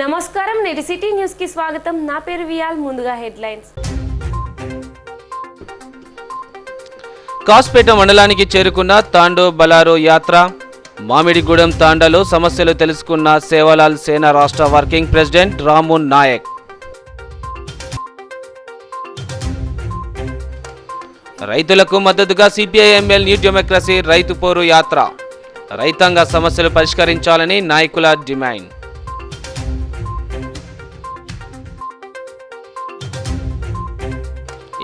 నమస్కారం నేటి సిటీ న్యూస్కి స్వాగతం. నా పేరు వియాల్ ముందుగా హెడ్లైన్స్. కాస్పేట మండలానికి చేరుకున్న తాండో బలారో యాత్ర మామిడిగూడెం తాండాలో సమస్యలు తెలుసుకున్న సేవలాల్ సేన రాష్ట్ర వర్కింగ్ ప్రెసిడెంట్ రామోన్ నాయక్. రైతులకు మద్దతుగా సిపిఐ ఎంఎల్ న్యూ డెమోక్రసీ రైతు పోరు యాత్ర. రైతాంగ సమస్యలు పరిష్కరించాలని నాయకుల డిమాండ్.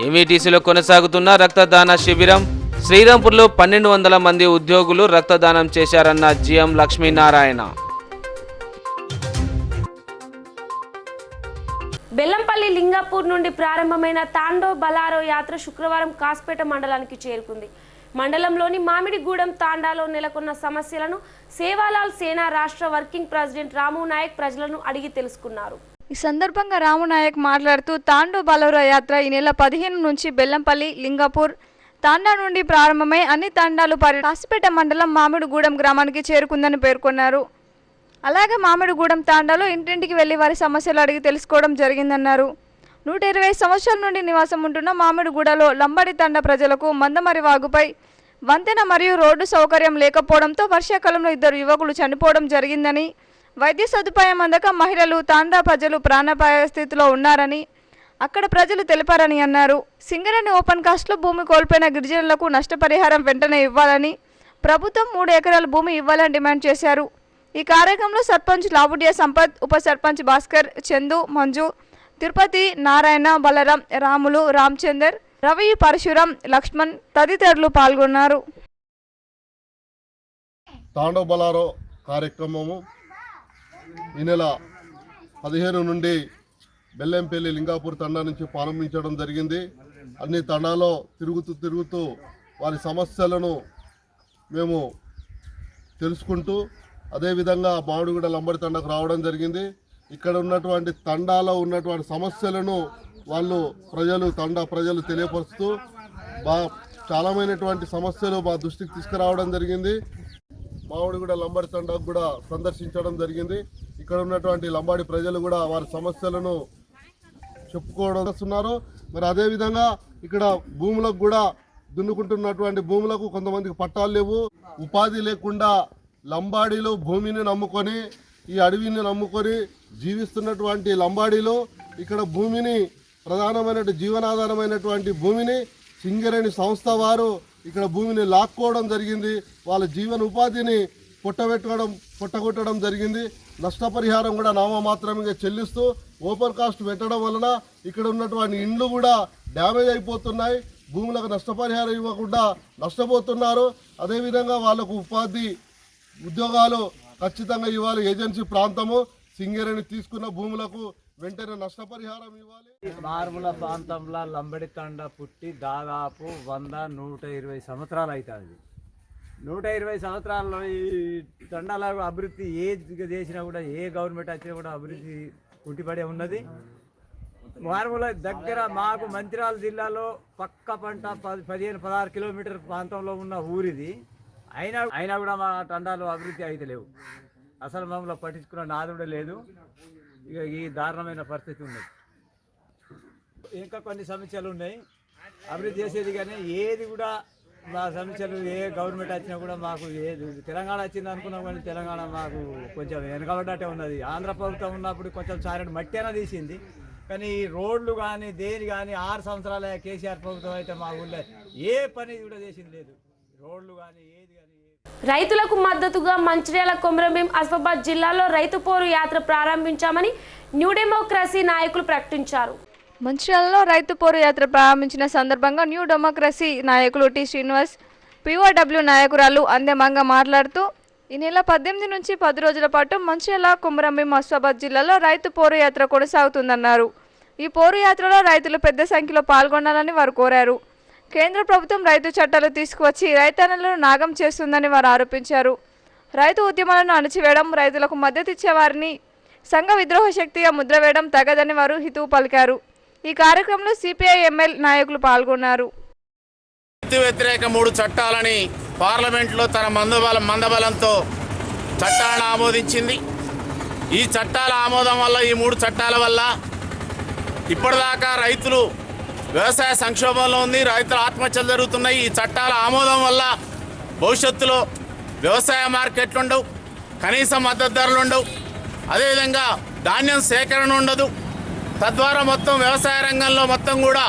ఎంఈటీసీలో కొనసాగుతున్న రక్తదాన శిబిరం. శ్రీరాంపూర్లో పన్నెండు వందల మంది ఉద్యోగులు రక్తదానం చేశారన్న జిఎం లక్ష్మీనారాయణ. బెల్లంపల్లి లింగాపూర్ నుండి ప్రారంభమైన తాండో బలారో యాత్ర శుక్రవారం కాస్పేట మండలానికి చేరుకుంది. మండలంలోని మామిడిగూడెం తాండాలో నెలకొన్న సమస్యలను సేవాలాల్ సేనా రాష్ట్ర వర్కింగ్ ప్రెసిడెంట్ రాము నాయక్ ప్రజలను అడిగి తెలుసుకున్నారు. ఈ సందర్భంగా రామునాయక్ మాట్లాడుతూ తాండూ బలవర యాత్ర ఈ నెల పదిహేను నుంచి బెల్లంపల్లి లింగపూర్ తాండా నుండి ప్రారంభమై అన్ని తాండాలు పరి కాసిపేట మండలం మామిడిగూడెం గ్రామానికి చేరుకుందని పేర్కొన్నారు. అలాగే మామిడిగూడెం తాండాలో ఇంటింటికి వెళ్ళి వారి సమస్యలు అడిగి తెలుసుకోవడం జరిగిందన్నారు. నూట ఇరవై సంవత్సరాల నుండి నివాసం ఉంటున్న మామిడిగూడలో లంబడి తండ ప్రజలకు మందమరి వాగుపై వంతెన మరియు రోడ్డు సౌకర్యం లేకపోవడంతో వర్షాకాలంలో ఇద్దరు యువకులు చనిపోవడం జరిగిందని వైద్య సదుపాయం అందక మహిళలు తాండా ప్రజలు ప్రాణాపాయ స్థితిలో ఉన్నారని అక్కడ ప్రజలు తెలిపారని అన్నారు. సింగరేణి ఓపెన్ కాస్ట్లో భూమి కోల్పోయిన గిరిజనులకు నష్టపరిహారం వెంటనే ఇవ్వాలని ప్రభుత్వం మూడు ఎకరాల భూమి ఇవ్వాలని డిమాండ్ చేశారు. ఈ కార్యక్రమంలో సర్పంచ్ లావుడియా సంపత్ ఉప సర్పంచ్ భాస్కర్ చందు మంజు తిరుపతి నారాయణ బలరాం రాములు రామచందర్ రవి పరశురాం లక్ష్మణ్ తదితరులు పాల్గొన్నారు. తాండవ బలారో కార్యక్రమము ఈ నెల పదిహేను నుండి బెల్లంపల్లి లింగాపూర్ తండా నుంచి ప్రారంభించడం జరిగింది. అన్ని తండాలో తిరుగుతూ తిరుగుతూ వారి సమస్యలను మేము తెలుసుకుంటూ అదేవిధంగా మామిడిగూడ లంబడి తండకు రావడం జరిగింది. ఇక్కడ ఉన్నటువంటి తండాలో ఉన్నటువంటి సమస్యలను వాళ్ళు ప్రజలు తండా ప్రజలు తెలియపరుస్తూ బా చాలామైనటువంటి సమస్యలు మా దృష్టికి తీసుకురావడం జరిగింది. మామిడిగూడ లంబాడి తండాకు కూడా సందర్శించడం జరిగింది. ఇక్కడ ఉన్నటువంటి లంబాడి ప్రజలు కూడా వారి సమస్యలను చెప్పుకోవడం మరి అదేవిధంగా ఇక్కడ భూములకు కూడా దున్నుకుంటున్నటువంటి భూములకు కొంతమందికి పట్టాలు లేవు. ఉపాధి లేకుండా లంబాడీలు భూమిని నమ్ముకొని ఈ అడవిని నమ్ముకొని జీవిస్తున్నటువంటి లంబాడీలో ఇక్కడ భూమిని ప్రధానమైన జీవనాధారమైనటువంటి భూమిని సింగరేణి సంస్థ వారు ఇక్కడ భూమిని లాక్కోవడం జరిగింది. వాళ్ళ జీవన ఉపాధిని పుట్టబెట్టడం పుట్టగొట్టడం జరిగింది. నష్టపరిహారం కూడా నామమాత్రంగా చెల్లిస్తూ ఓపెన్ కాస్ట్ పెట్టడం వలన ఇక్కడ ఉన్నటువంటి ఇండ్లు కూడా డ్యామేజ్ అయిపోతున్నాయి. భూములకు నష్టపరిహారం ఇవ్వకుండా నష్టపోతున్నారు. అదేవిధంగా వాళ్ళకు ఉపాధి ఉద్యోగాలు ఖచ్చితంగా ఇవ్వాలి. ఏజెన్సీ ప్రాంతము సింగరేణి తీసుకున్న భూములకు వెంటనే నష్టపరిహారం ఇవ్వాలి. మారుమూల ప్రాంతంలో లంబడి తండ పుట్టి దాదాపు వంద నూట ఇరవై సంవత్సరాలు అవుతుంది. నూట ఇరవై సంవత్సరాల్లో ఈ తండాల అభివృద్ధి ఏ చేసినా కూడా ఏ గవర్నమెంట్ వచ్చినా కూడా అభివృద్ధి కుంటిపడే ఉన్నది. మారుమూల దగ్గర మాకు మంచిర్యాల జిల్లాలో పక్క పంట పది పదిహేను పదహారు కిలోమీటర్ ప్రాంతంలో ఉన్న ఊరిది. అయినా అయినా కూడా మా తండాలు అభివృద్ధి అయితే లేవు. అసలు మమ్మల్ని పట్టించుకున్న నాది కూడా లేదు. ఇక ఈ దారుణమైన పరిస్థితి ఉన్నది. ఇంకా కొన్ని సమస్యలు ఉన్నాయి. అభివృద్ధి చేసేది కానీ ఏది కూడా మా సమస్యలు ఏ గవర్నమెంట్ వచ్చినా కూడా మాకు ఏది తెలంగాణ వచ్చింది అనుకున్నాం కానీ తెలంగాణ మాకు కొంచెం వెనకబడ్డట్టే ఉన్నది. ఆంధ్ర ప్రభుత్వం ఉన్నప్పుడు కొంచెం సారెడు మట్టి అయినా తీసింది. కానీ ఈ రోడ్లు కానీ దేని కానీ ఆరు సంవత్సరాల కేసీఆర్ ప్రభుత్వం అయితే మా ఊళ్ళో ఏ పని కూడా చేసింది లేదు. రోడ్లు కానీ ఏది కానీ రైతులకు మద్దతుగా మంచిర్యాల కొమరంభీం అస్ఫాబాద్ జిల్లాలో రైతు పోరు యాత్ర ప్రారంభించామని న్యూ డెమోక్రసీ నాయకులు ప్రకటించారు. మంచిర్యాలలో రైతు పోరు యాత్ర ప్రారంభించిన సందర్భంగా న్యూ డెమోక్రసీ నాయకులు టి శ్రీనివాస్ పిఓడబ్ల్యూ నాయకురాలు అందెమంగా మాట్లాడుతూ ఈ నెల పద్దెనిమిది నుంచి పది రోజుల పాటు మంచిర్యాల కొమరంభీం అస్ఫాబాద్ జిల్లాలో రైతు పోరు యాత్ర కొనసాగుతుందన్నారు. ఈ పోరు యాత్రలో రైతులు పెద్ద సంఖ్యలో పాల్గొనాలని వారు కోరారు. కేంద్ర ప్రభుత్వం రైతు చట్టాలు తీసుకువచ్చి రైతన్నలను నాగం చేస్తుందని వారు ఆరోపించారు. రైతు ఉద్యమాలను అణచివేయడం రైతులకు మద్దతు వారిని సంఘ విద్రోహ శక్తిగా ముద్ర వేయడం తగదని వారు హితవు పలికారు. ఈ కార్యక్రమంలో సిపిఐ ఎంఎల్ నాయకులు పాల్గొన్నారు. రైతు వ్యతిరేక మూడు చట్టాలని పార్లమెంట్లో తన మందబలం మందబలంతో చట్టాలను ఆమోదించింది. ఈ చట్టాల ఆమోదం వల్ల ఈ మూడు చట్టాల వల్ల ఇప్పటిదాకా రైతులు వ్యవసాయ సంక్షోభంలో ఉంది రైతుల ఆత్మహత్యలు జరుగుతున్నాయి. ఈ చట్టాల ఆమోదం వల్ల భవిష్యత్తులో వ్యవసాయ మార్కెట్లు ఉండవు కనీస మద్దతు ధరలు ఉండవు. అదేవిధంగా ధాన్యం సేకరణ ఉండదు. తద్వారా మొత్తం వ్యవసాయ రంగంలో మొత్తం కూడా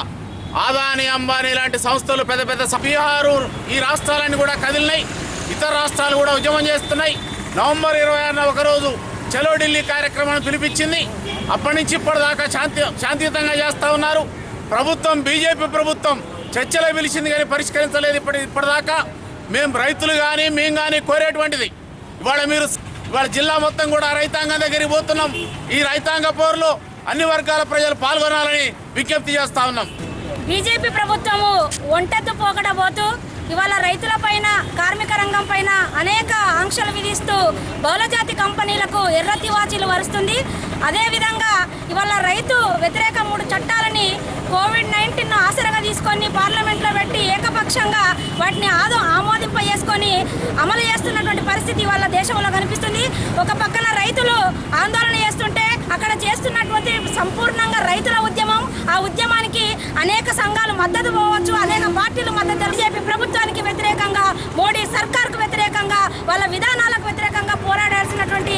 ఆదాని అంబానీ లాంటి సంస్థలు పెద్ద పెద్ద బీహారు ఈ రాష్ట్రాలన్నీ కూడా కదిలినాయి. ఇతర రాష్ట్రాలు కూడా ఉద్యమం చేస్తున్నాయి. నవంబర్ ఇరవై ఆరున ఒకరోజు చలో ఢిల్లీ కార్యక్రమాన్ని పిలిపించింది. అప్పటి నుంచి ఇప్పటిదాకా శాంతి శాంతియుతంగా చేస్తూ ఉన్నారు. ప్రభుత్వం బీజేపీ ప్రభుత్వం చర్చలో పిలిచింది కానీ పరిష్కరించలేదు ఇప్పటి ఇప్పటిదాకా. మేము రైతులు కానీ మేము కానీ కోరేటువంటిది. ఇవాళ మీరు ఇవాళ జిల్లా మొత్తం కూడా రైతాంగం దగ్గరికి పోతున్నాం. ఈ రైతాంగ పోరులో అన్ని వర్గాల ప్రజలు పాల్గొనాలని విజ్ఞప్తి చేస్తా ఉన్నాం. బీజేపీ ప్రభుత్వము ఒంటెత్తు పోకడబోతూ ఇవాళ రైతుల పైన కార్మిక రంగం పైన అనేక ఆంక్షలు విధిస్తూ బహుళజాతి కంపెనీలకు ఎర్ర తివాచీలు వరుస్తుంది. అదేవిధంగా ఇవాళ రైతు వ్యతిరేక మూడు చట్టాలని తీసుకొని పార్లమెంట్లో పెట్టి ఏకపక్షంగా వాటిని ఆదో ఆమోదింప చేసుకొని అమలు చేస్తున్నటువంటి పరిస్థితి వాళ్ళ దేశంలో కనిపిస్తుంది. ఒక పక్కన రైతులు ఆందోళన చేస్తుంటే అక్కడ చేస్తున్నటువంటి సంపూర్ణంగా రైతుల ఉద్యమం ఆ ఉద్యమానికి అనేక సంఘాలు మద్దతు పోవచ్చు అనేక పార్టీలు మద్దతు బీజేపీ ప్రభుత్వానికి వ్యతిరేకంగా మోడీ సర్కార్కు వ్యతిరేకంగా వాళ్ళ విధానాలకు వ్యతిరేకంగా పోరాడాల్సినటువంటి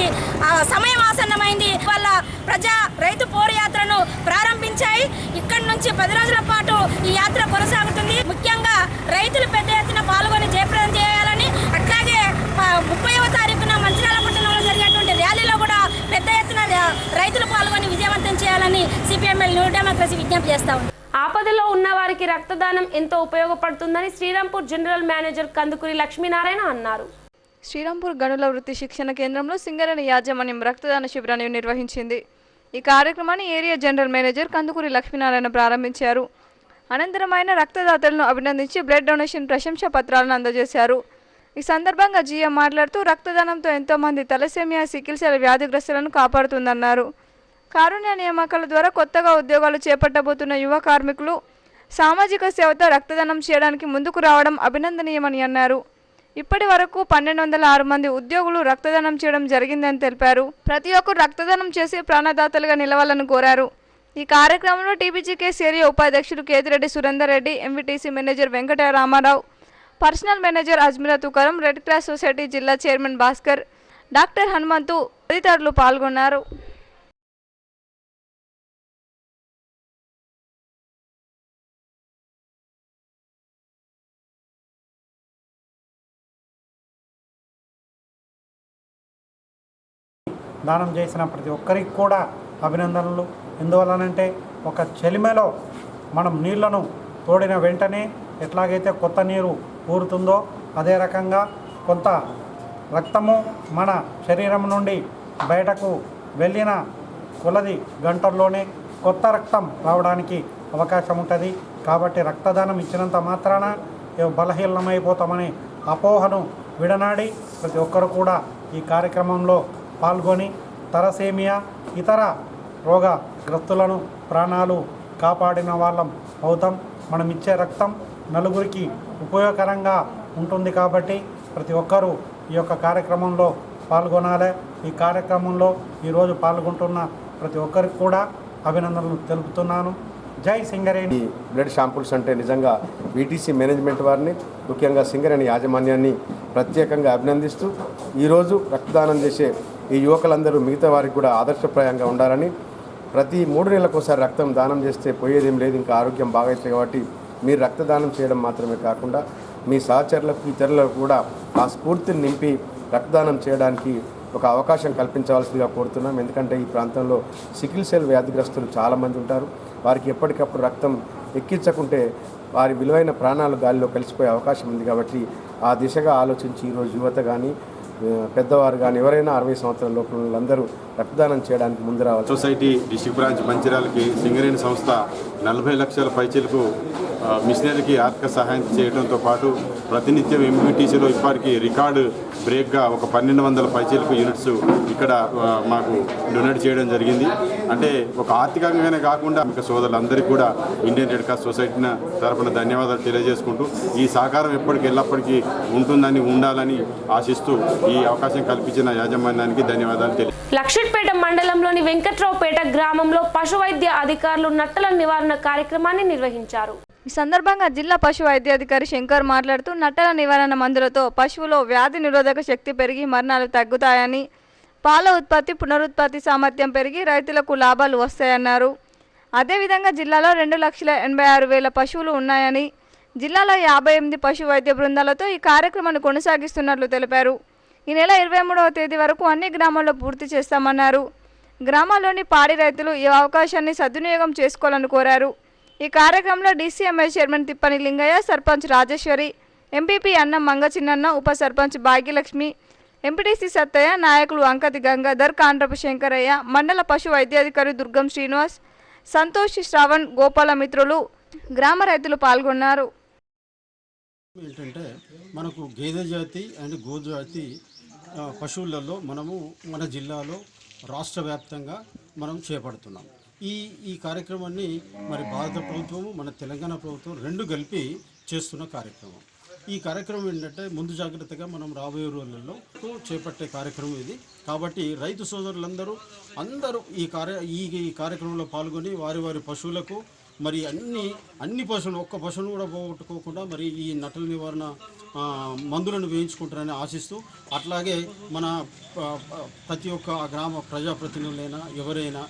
సమయం ఆసన్నమైంది. వాళ్ళ ప్రజా రైతు పోరు యాత్రను ప్రారంభించాయి. ఇక్కడి నుంచి పది రోజుల పాటు ఈ యాత్ర కొనసాగుతుంది. ముఖ్యంగా రైతులు పెద్ద ఎత్తున పాల్గొని జయప్రదం చేయాలని అట్లాగే ముప్పైవ తారీఖున మంచిర్యాల పట్టణంలో జరిగినటువంటి ర్యాలీలో కూడా పెద్ద ఎత్తున రైతులు పాల్గొని విజయవంతం చేయాలని సిపిఎంఎల్ న్యూ డెమోక్రసీ విజ్ఞప్తి చేస్తా ఉంది. ఆపదలో ఉన్న వారికి రక్తదానం ఎంతో ఉపయోగపడుతుందని శ్రీరాంపూర్ జనరల్ మేనేజర్ కందుకూరి లక్ష్మీనారాయణ అన్నారు. శ్రీరాంపూర్ గనుల వృత్తి శిక్షణ కేంద్రంలో సింగరేణి యాజమాన్యం రక్తదాన శిబిరాన్ని నిర్వహించింది. ఈ కార్యక్రమాన్ని area general manager Kandukuri Lakshminarayana ప్రారంభించారు. అనంతరం ఆయన రక్తదాతలను అభినందించి బ్లడ్ డొనేషన్ ప్రశంసా పత్రాలను అందజేశారు. ఈ సందర్భంగా జిఎం మాట్లాడుతూ రక్తదానంతో ఎంతోమంది తలసేమియా సికిల్సెల వ్యాధిగ్రస్తులను కాపాడుతుందన్నారు. కారుణ్య నియామకాల ద్వారా కొత్తగా ఉద్యోగాలు చేపట్టబోతున్న యువ కార్మికులు సామాజిక సేవతో రక్తదానం చేయడానికి ముందుకు రావడం అభినందనీయమని అన్నారు. ఇప్పటి వరకు పన్నెండు వందల ఆరు మంది ఉద్యోగులు రక్తదానం చేయడం జరిగిందని తెలిపారు. ప్రతి ఒక్కరు రక్తదానం చేసి ప్రాణదాతలుగా నిలవాలని కోరారు. ఈ కార్యక్రమంలో టీబీజీకేస్ ఏరియా ఉపాధ్యక్షులు Kethireddy Surender Reddy MVTC manager Venkata Ramarao personnel manager Ajmeera Tukaram red cross society జిల్లా చైర్మన్ భాస్కర్ డాక్టర్ హనుమంతు తదితరులు పాల్గొన్నారు. దానం చేసిన ప్రతి ఒక్కరికి కూడా అభినందనలు. ఎందువలనంటే ఒక చెలిమెలో మనం నీళ్ళను తోడిన వెంటనే ఎట్లాగైతే కొత్త నీరు ఊరుతుందో అదే రకంగా కొంత రక్తము మన శరీరం నుండి బయటకు వెళ్ళిన కొలది గంటల్లోనే కొత్త రక్తం రావడానికి అవకాశం ఉంటుంది. కాబట్టి రక్తదానం ఇచ్చినంత మాత్రాన ఏ బలహీనమైపోతామనే అపోహను విడనాడి ప్రతి ఒక్కరు కూడా ఈ కార్యక్రమంలో పాల్గొని తరసేమియా ఇతర రోగగ్రస్తులను ప్రాణాలు కాపాడిన వాళ్ళం అవుతాం. మనం ఇచ్చే రక్తం నలుగురికి ఉపయోగకరంగా ఉంటుంది కాబట్టి ప్రతి ఒక్కరూ ఈ యొక్క కార్యక్రమంలో పాల్గొనాలి. ఈ కార్యక్రమంలో ఈరోజు పాల్గొంటున్న ప్రతి ఒక్కరికి కూడా అభినందనలు తెలుపుతున్నాను. జై సింగరేణి. బ్లడ్ షాంపుల్స్ అంటే నిజంగా బీటీసీ మేనేజ్మెంట్ వారిని ముఖ్యంగా సింగరేణి యాజమాన్యాన్ని ప్రత్యేకంగా అభినందిస్తూ ఈరోజు రక్తదానం చేసే ఈ యువకులందరూ మిగతా వారికి కూడా ఆదర్శప్రాయంగా ఉండాలని ప్రతి మూడు నెలలకోసారి రక్తం దానం చేస్తే పోయేదేం లేదు ఇంకా ఆరోగ్యం బాగైతుంది కాబట్టి మీరు రక్తదానం చేయడం మాత్రమే కాకుండా మీ సహచరులకు ఇతరులకు కూడా ఆ స్ఫూర్తిని నింపి రక్తదానం చేయడానికి ఒక అవకాశం కల్పించవలసిందిగా కోరుతున్నాం. ఎందుకంటే ఈ ప్రాంతంలో సికిల్ సెల్ వ్యాధిగ్రస్తులు చాలామంది ఉంటారు. వారికి ఎప్పటికప్పుడు రక్తం ఎక్కించకుంటే వారి విలువైన ప్రాణాలు గాలిలో కలిసిపోయే అవకాశం ఉంది కాబట్టి ఆ దిశగా ఆలోచించి ఈరోజు యువత కానీ పెద్దవారు కానీ ఎవరైనా అరవై సంవత్సరాల లోపల వాళ్ళందరూ రక్తదానం చేయడానికి ముందు రావాలి. సొసైటీ డిస్టిక్ బ్రాంచ్ మంచిర్యాలకి సింగరేణి సంస్థ నలభై లక్షల పైచీలకు మిషనరీకి ఆర్థిక సహాయం చేయడంతో పాటు ప్రతినిత్యం ఎంబీటీసీలో ఇప్పటికీ రికార్డు బ్రేక్గా ఒక పన్నెండు వందల పైచీలకు యూనిట్స్ ఇక్కడ మాకు డొనేట్ చేయడం జరిగింది. అంటే ఒక ఆర్థికంగానే కాకుండా ఇంకా సోదరులందరికీ కూడా ఇండియన్ రెడ్ క్రాస్ సొసైటీ తరపున ధన్యవాదాలు తెలియజేసుకుంటూ ఈ సహకారం ఎప్పటికీ ఎల్లప్పటికీ ఉంటుందని ఉండాలని ఆశిస్తూ ఈ అవకాశం కల్పించిన యాజమాన్యానికి ధన్యవాదాలు తెలియ మండలంలోని వెంకట్రావుపేట గ్రామంలో పశు వైద్య అధికారులు నట్టల నివారణ కార్యక్రమాన్ని నిర్వహించారు. ఈ సందర్భంగా జిల్లా పశు వైద్యాధికారి శంకర్ మాట్లాడుతూ నట్టల నివారణ మందులతో పశువులో వ్యాధి నిరోధక శక్తి పెరిగి మరణాలు తగ్గుతాయని పాల ఉత్పత్తి పునరుత్పత్తి సామర్థ్యం పెరిగి రైతులకు లాభాలు వస్తాయన్నారు. అదేవిధంగా జిల్లాలో రెండు లక్షల ఎనభై ఆరు వేల పశువులు ఉన్నాయని జిల్లాలో యాభై ఎనిమిది పశు వైద్య బృందాలతో ఈ కార్యక్రమాన్ని కొనసాగిస్తున్నట్లు తెలిపారు. ఈ నెల ఇరవై మూడవ తేదీ వరకు అన్ని గ్రామాల్లో పూర్తి చేస్తామన్నారు. గ్రామాల్లోని పాడి రైతులు ఈ అవకాశాన్ని సద్వినియోగం చేసుకోవాలని కోరారు. ఈ కార్యక్రమంలో DCMI chairman Tippani Lingaiah sarpanch Rajeshwari MPP Annam Mangachinnanna ఉప సర్పంచ్ భాగ్యలక్ష్మి ఎంపీటీసీ సత్తయ్య నాయకులు అంకతి గంగాధర్ కాండ్రపు శంకరయ్య మండల పశు వైద్యాధికారి దుర్గం శ్రీనివాస్ సంతోష్ శ్రావణ్ గోపాల మిత్రులు గ్రామ రైతులు పాల్గొన్నారు. ఏంటంటే మనకు గేదె జాతి అండ్ గోజాతి పశువులలో మనము మన జిల్లాలో రాష్ట్ర వ్యాప్తంగా మనం చేపడుతున్నాం. ఈ ఈ కార్యక్రమాన్ని మరి భారత ప్రభుత్వము మన తెలంగాణ ప్రభుత్వం రెండు కలిపి చేస్తున్న కార్యక్రమం. ఈ కార్యక్రమం ఏంటంటే ముందు జాగ్రత్తగా మనం రాబోయే రోజులలో చేపట్టే కార్యక్రమం ఇది. కాబట్టి రైతు సోదరులందరూ అందరూ ఈ కార్య ఈ కార్యక్రమంలో పాల్గొని వారి వారి పశువులకు మరి అన్ని అన్ని పశువులు ఒక్క పశువును కూడా పోగొట్టుకోకుండా మరి ఈ నటల నివారణ మందులను వేయించుకుంటారని ఆశిస్తూ అట్లాగే మన ప్రతి ఒక్క గ్రామ ప్రజాప్రతినిధులైనా ఎవరైనా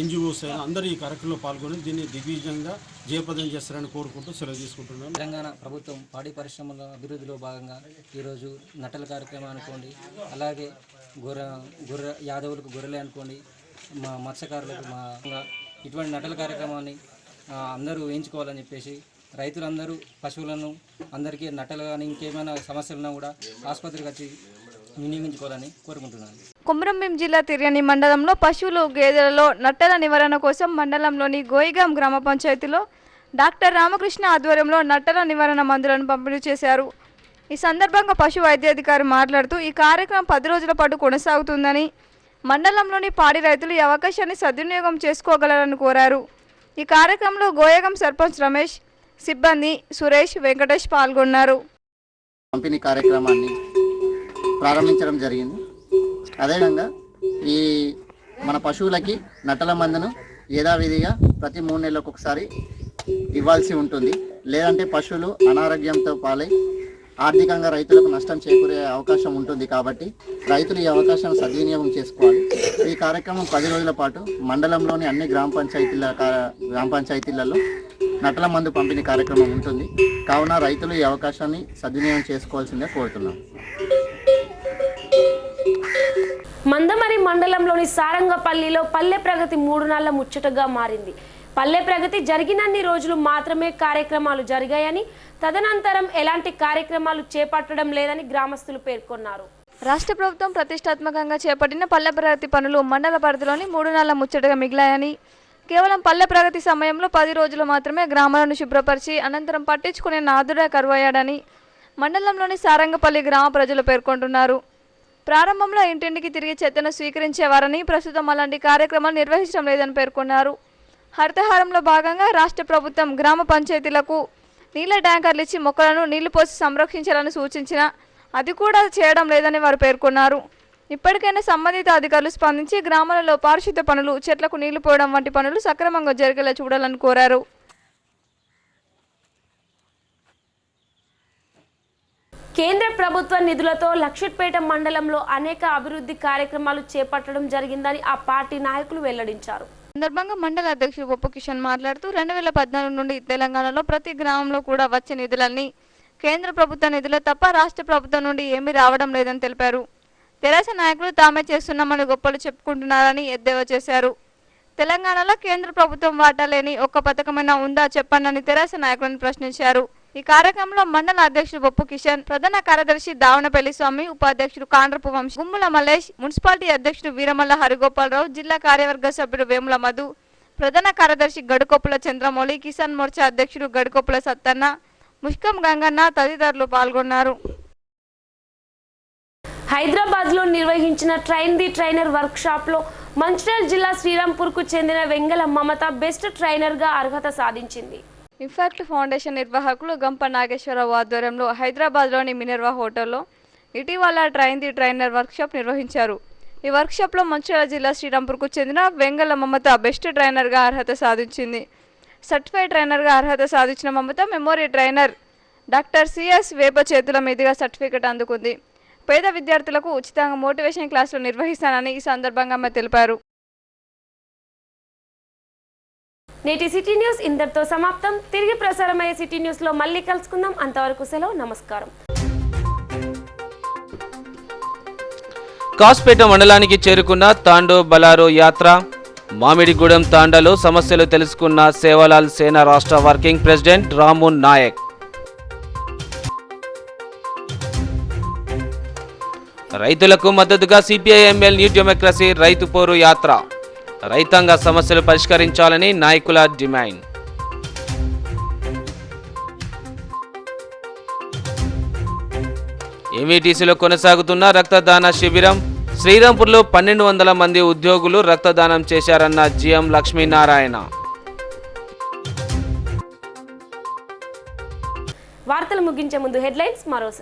ఎన్జిఓస్ అయినా అందరూ ఈ కార్యక్రమంలో పాల్గొని దీన్ని దిగ్విజయంగా జయప్రదం చేస్తారని కోరుకుంటూ సెలవు తీసుకుంటున్నాను. తెలంగాణ ప్రభుత్వం పాడి పరిశ్రమల అభివృద్ధిలో భాగంగా ఈరోజు నటల కార్యక్రమం అనుకోండి అలాగే గొర్రె గొర్రె యాదవులకు గొర్రెలే అనుకోండి మా మత్స్యకారులకు మా ఇటువంటి నటల కార్యక్రమాన్ని అందరూ వేయించుకోవాలని చెప్పేసి రైతులందరూ పశువులను అందరికీ నటలు కానీ ఇంకేమైనా సమస్యలు ఉన్నా కూడా ఆసుపత్రికి వచ్చి వినియోగించుకోవాలని కోరుకుంటున్నాను. కుమ్రంభీం జిల్లా తిర్యని మండలంలో పశువులు గేదెలలో నట్టల నివారణ కోసం మండలంలోని గోయిగాం గ్రామ పంచాయతీలో డాక్టర్ రామకృష్ణ ఆధ్వర్యంలో నట్టల నివారణ మందులను పంపిణీ చేశారు. ఈ సందర్భంగా పశు వైద్యాధికారి మాట్లాడుతూ ఈ కార్యక్రమం పది రోజుల పాటు కొనసాగుతుందని మండలంలోని పాడి రైతులు ఈ అవకాశాన్ని సద్వినియోగం చేసుకోగలరని కోరారు. ఈ కార్యక్రమంలో గోయగం సర్పంచ్ రమేష్ సిబ్బంది సురేష్ వెంకటేష్ పాల్గొన్నారు. పంపిణీ కార్యక్రమాన్ని ప్రారంభించడం జరిగింది. అదేవిధంగా ఈ మన పశువులకి నట్టల మందును యథావిధిగా ప్రతి మూడు నెలలకు ఒకసారి ఇవ్వాల్సి ఉంటుంది. లేదంటే పశువులు అనారోగ్యంతో పాలై ఆర్థికంగా రైతులకు నష్టం చేకూరే అవకాశం ఉంటుంది కాబట్టి రైతులు ఈ అవకాశాన్ని సద్వినియోగం చేసుకోవాలి. ఈ కార్యక్రమం పది రోజుల పాటు మండలంలోని అన్ని గ్రామ పంచాయతీల కా- గ్రామ పంచాయతీలలో నటల మందు పంపిణీ కార్యక్రమం ఉంటుంది. కావున రైతులు ఈ అవకాశాన్ని సద్వినియోగం చేసుకోవాల్సిందే కోరుతున్నాం. మందమరి మండలంలోని సారంగపల్లిలో పల్లె ప్రగతి మూడు నాళ్ళ ముచ్చటగా మారింది. పల్లె ప్రగతి జరిగినన్ని రోజులు మాత్రమే కార్యక్రమాలు జరిగాయని తదనంతరం ఎలాంటి కార్యక్రమాలు చేపట్టడం లేదని గ్రామస్తులు పేర్కొన్నారు. రాష్ట్ర ప్రభుత్వం ప్రతిష్టాత్మకంగా చేపట్టిన పల్లె ప్రగతి పనులు మండల పరిధిలోని మూడు నాళ్ళ ముచ్చటగా మిగిలాయని కేవలం పల్లె ప్రగతి సమయంలో పది రోజులు మాత్రమే గ్రామాలను శుభ్రపరిచి అనంతరం పట్టించుకునే నాదుడే కరువయ్యాడని మండలంలోని సారంగపల్లి గ్రామ ప్రజలు పేర్కొంటున్నారు. ప్రారంభంలో ఇంటింటికి తిరిగి చెత్తను స్వీకరించేవారని ప్రస్తుతం అలాంటి కార్యక్రమాలు నిర్వహించడం లేదని పేర్కొన్నారు. హరితహారంలో భాగంగా రాష్ట్ర ప్రభుత్వం గ్రామ పంచాయతీలకు నీళ్ళ ట్యాంకర్లు ఇచ్చి మొక్కలను నీళ్ళు పోసి సంరక్షించాలని సూచించిన అది కూడా చేయడం లేదని వారు పేర్కొన్నారు. ఇప్పటికైనా సంబంధిత అధికారులు స్పందించి గ్రామాలలో పారిశుద్ధ పనులు చెట్లకు నీళ్ళు పోయడం వంటి పనులు సక్రమంగా జరిగేలా చూడాలని కోరారు. కేంద్ర ప్రభుత్వ నిధులతో లక్షట్పేట మండలంలో అనేక అభివృద్ధి కార్యక్రమాలు చేపట్టడం జరిగిందని ఆ పార్టీ నాయకులు వెల్లడించారు. సందర్భంగా మండల అధ్యక్షుడు బొప్ప కిషన్ మాట్లాడుతూ రెండు వేల పద్నాలుగు నుండి తెలంగాణలో ప్రతి గ్రామంలో కూడా వచ్చే నిధులన్నీ కేంద్ర ప్రభుత్వ నిధులు తప్ప రాష్ట్ర ప్రభుత్వం నుండి ఏమీ రావడం లేదని తెలిపారు. తెరాస నాయకులు తామే చేస్తున్నామని గొప్పలు చెప్పుకుంటున్నారని ఎద్దేవా చేశారు. తెలంగాణలో కేంద్ర ప్రభుత్వం వాటా లేని ఒక్క పథకమైనా ఉందా చెప్పండి తెరాస నాయకులను ప్రశ్నించారు. ఈ కార్యక్రమంలో మండల అధ్యక్షుడు బొప్పు కిషన్ ప్రధాన కార్యదర్శి దావనపల్లి స్వామి ఉపాధ్యక్షుడు కాండ్రపు వంశీ గుమ్ముల మలేష్ మున్సిపాలిటీ అధ్యక్షుడు వీరమల్ల హరిగోపాలరావు జిల్లా కార్యవర్గ సభ్యుడు వేముల మధు ప్రధాన కార్యదర్శి గడుకొప్పుల చంద్రమౌళి కిసాన్ మోర్చా అధ్యక్షుడు గడుకొప్పుల సత్తన్న ముష్కం గంగన్న తదితరులు పాల్గొన్నారు. హైదరాబాద్లో నిర్వహించిన ట్రైన్ ది ట్రైనర్ వర్క్షాప్లో మంచిర్యాల జిల్లా శ్రీరాంపూర్కు చెందిన వెంగళ మమత బెస్ట్ ట్రైనర్గా అర్హత సాధించింది. ఇన్ఫాక్ట్ ఫౌండేషన్ నిర్వాహకులు గంప నాగేశ్వరరావు ఆధ్వర్యంలో హైదరాబాద్లోని మినర్వా హోటల్లో ఇటీవల ట్రైన్ ది ట్రైనర్ వర్క్షాప్ నిర్వహించారు. ఈ వర్క్షాప్లో మంచిర్యాల జిల్లా శ్రీరాంపూర్కు చెందిన వెంగళ మమత బెస్ట్ ట్రైనర్గా అర్హత సాధించింది. సర్టిఫైడ్ ట్రైనర్గా అర్హత సాధించిన Mamata memory trainer doctor CS Vepa చేతుల మీదుగా సర్టిఫికెట్ అందుకుంది. పేద విద్యార్థులకు ఉచితంగా మోటివేషన్ క్లాసులు నిర్వహిస్తానని ఈ సందర్భంగా ఆమె తెలిపారు. నేటి సిటీ న్యూస్ ఇంతటితో సమాప్తం. తిరిగి ప్రసారమయ్యే సిటీ న్యూస్లో మళ్ళీ కలుసుకుందాం. అంతవరకు సెలవు నమస్కారం. కాస్పేట మండలానికి చేరుకున్న తాండో బలారో యాత్ర మామిడిగూడెం తాండాలో సమస్యలు తెలుసుకున్న సేవలాల్ సేన రాష్ట్ర వర్కింగ్ ప్రెసిడెంట్ రామున్ నాయక్. రైతులకు మద్దతుగా సిపిఐ ఎంఎల్ న్యూ డెమోక్రసీ రైతు పోరు యాత్ర. రైతాంగ సమస్యలు పరిష్కరించాలని నాయకుల డిమాండ్. ఎంఈటీసీలో కొనసాగుతున్న రక్తదాన శిబిరం. శ్రీరాంపూర్లో పన్నెండు వందల మంది ఉద్యోగులు రక్తదానం చేశారన్న జిఎం లక్ష్మీనారాయణ. వార్తలు ముగించే ముందు హెడ్లైన్స్ మరోసారి.